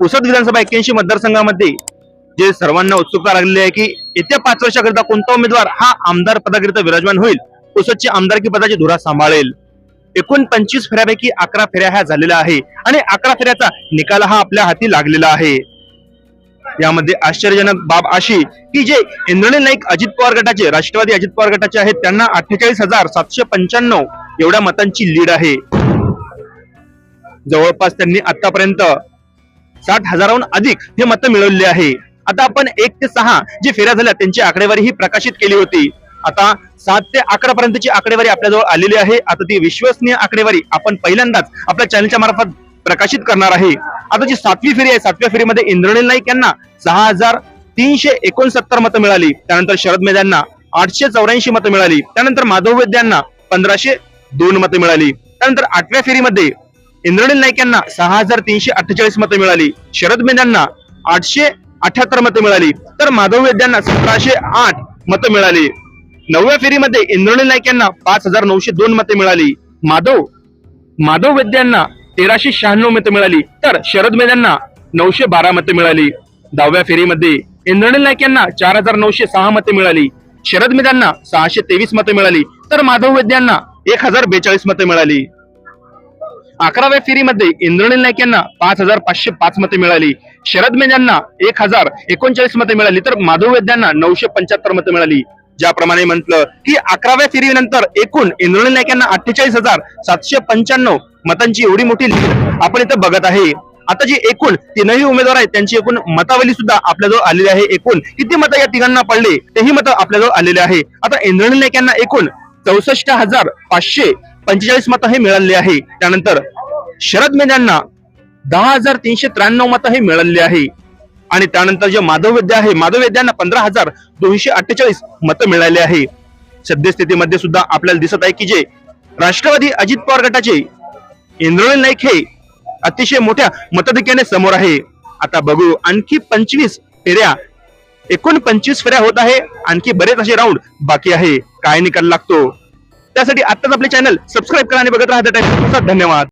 पुसद विधानसभा एक्क्याऐंशी मतदारसंघामध्ये जे सर्वांना उत्सुकता लागलेली आहे की येत्या पाच वर्षाकरिता कोणता उमेदवार हा आमदार पदाकरिता विराजमान होईल? पुसदची आमदारकी पदाची धुरा सांभाळेल. एकूण पंचवीस फेऱ्यापैकी अकरा फेऱ्या ह्या झालेल्या आहे आणि अकरा फेऱ्याचा निकाल हा आपल्या हाती लागलेला आहे. यामध्ये आश्चर्यजनक बाब अशी की जे इंद्रणी नाईक अजित पवार गटाचे राष्ट्रवादी अजित पवार गटाचे आहेत त्यांना अठ्ठेचाळीस हजार सातशे पंच्याण्णव एवढ्या मतांची लीड आहे. जवळपास त्यांनी आतापर्यंत साठ हजाराहून अधिक हे मतं मिळवले आहे. आता आपण एक ते सहा जी फेऱ्या झाल्या त्यांची आकडेवारी ही प्रकाशित केली होती. आता सात ते अकरा पर्यंतची आकडेवारी आपल्याजवळ आलेली आहे. आता ती विश्वसनीय आकडेवारी आपण पहिल्यांदाच आपल्या चॅनलच्या मार्फत प्रकाशित करणार आहे. आता जी सातवी फेरी आहे सातव्या फेरीमध्ये इंद्रनील नाईक यांना सहा हजार तीनशे एकोणसत्तर मतं मिळाली. त्यानंतर शरद मेध यांना आठशे चौऱ्याऐंशी मतं मिळाली. त्यानंतर माधव वैद्यांना पंधराशे दोन मतं मिळाली. त्यानंतर आठव्या फेरीमध्ये इंद्रनील नाईक यांना सहा हजार तीनशे अठ्ठेचाळीस मतं मिळाली. शरद मेध आठशे अठ्याहत्तर मतं मिळाली. तर माधव वेद्यांना सतराशे आठ मतं मिळाली. नवव्या फेरीमध्ये इंद्रनील नाईक यांना पाच हजार नऊशे दोन मते मिळाली. माधव माधव वेद्यांना तेराशे शहाण्णव मतं मिळाली. तर शरद मेद्यांना नऊशे बारा मते मिळाली. दहाव्या फेरीमध्ये इंद्रनील नाईक यांना चार हजार नऊशे सहा मते मिळाली. शरद मेद्यांना सहाशे तेवीस मते मिळाली. तर माधव वैद्यांना एक हजार बेचाळीस मते मिळाली. अकराव्या फेरीमध्ये इंद्रणील नाईक यांना पाच हजार पाचशे पाच मते मिळाली. शरद मेजांना यांना एक हजार एकोणचाळीस मते मिळाली. तर माधव वैद्यांना नऊशे पंच्याहत्तर मते मिळाली. ज्याप्रमाणे म्हटलं की अकराव्या फेरीनंतर एकूण इंद्रणी नाईक यांना अठ्ठेचाळीस हजार सातशे पंच्याण्णव मतांची एवढी मोठी आपण इथं बघत आहे. आता जी एकूण तीनही उमेदवार आहेत त्यांची एकूण मतावली सुद्धा आपल्याजवळ आलेली आहे. एकूण किती मतं या तिघांना पडले तेही मतं आपल्याजवळ आलेले आहे. आता इंद्रणी नाईक यांना एकूण चौसष्ट हजार पाचशे पंचेचाळीस मतं हे मिळाले आहे. त्यानंतर शरद मेध दहा हजार तीनशे त्र्याण्णव मतं हे मिळाले आहे. आणि त्यानंतर जे माधव वैद्य आहे माधव वैद्यांना पंधरा हजार दोनशे अठ्ठेचाळीस मतं मिळाले आहे. सद्यस्थितीमध्ये सुद्धा आपल्याला दिसत आहे की जे राष्ट्रवादी अजित पवार गटाचे इंद्रनील नाईक हे अतिशय मोठ्या मतधिक्याने समोर आहे. आता बघू आणखी पंचवीस फेऱ्या एकूण पंचवीस फेऱ्या होत आहे. आणखी बरेच असे राऊंड बाकी आहे. काय निकाल लागतो? त्यासाठी आत्ताच आपले चॅनल सबस्क्राईब करा आणि बघत राहता The धन्यवाद.